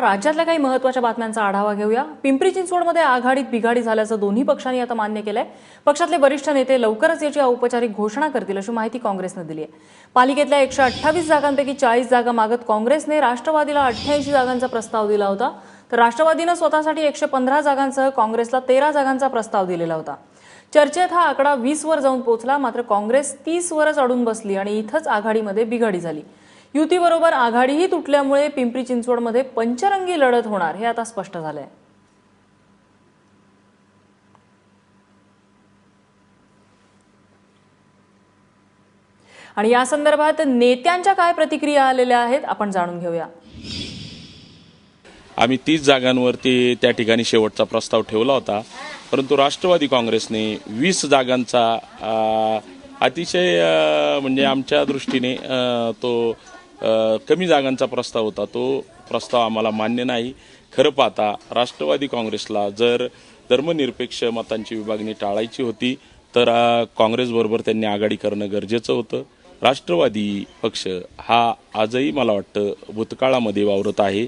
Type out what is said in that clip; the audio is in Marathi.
राज्यातल्या काही महत्त्वाच्या बातम्यांचा आढावा घेऊया. पिंपरी चिंचवडमध्ये आघाडीत बिघाडी झाल्याचं दोन्ही पक्षांनी आता मान्य केलंय. पक्षातले वरिष्ठ नेते लवकरच याची औपचारिक घोषणा करतील अशी माहिती काँग्रेसनं दिली आहे पालिकेतल्या एकशे अठ्ठावीस जागांपैकी चाळीस जागा मागत काँग्रेसने राष्ट्रवादीला अठ्ठ्याऐंशी जागांचा प्रस्ताव दिला होता. तर राष्ट्रवादीनं स्वतःसाठी एकशे पंधरा जागांसह काँग्रेसला तेरा जागांचा प्रस्ताव दिलेला होता. चर्चेत हा आकडा वीस वर जाऊन पोहोचला मात्र काँग्रेस तीस वरच अडून बसली आणि इथंच आघाडीमध्ये बिघाडी झाली. युतीबरोबर आघाडीही तुटल्यामुळे पिंपरी चिंचवडमध्ये पंचरंगी लढत होणार हे आता स्पष्ट झालंय. आणि या संदर्भात नेत्यांच्या काय प्रतिक्रिया आलेल्या आहेत आपण जाणून घेऊया. आम्ही तीस जागांवरती त्या ठिकाणी शेवटचा प्रस्ताव ठेवला होता. परंतु राष्ट्रवादी काँग्रेसने वीस जागांचा अतिशय म्हणजे आमच्या दृष्टीने तो कमी जागांचा प्रस्ताव होता. तो प्रस्ताव आम्हाला मान्य नाही. खरं पाहता राष्ट्रवादी काँग्रेसला जर धर्मनिरपेक्ष मतांची विभागणी टाळायची होती तर काँग्रेसबरोबर त्यांनी आघाडी करणं गरजेचं होतं. राष्ट्रवादी पक्ष हा आजही मला वाटतं भूतकाळामध्ये वावरत आहे.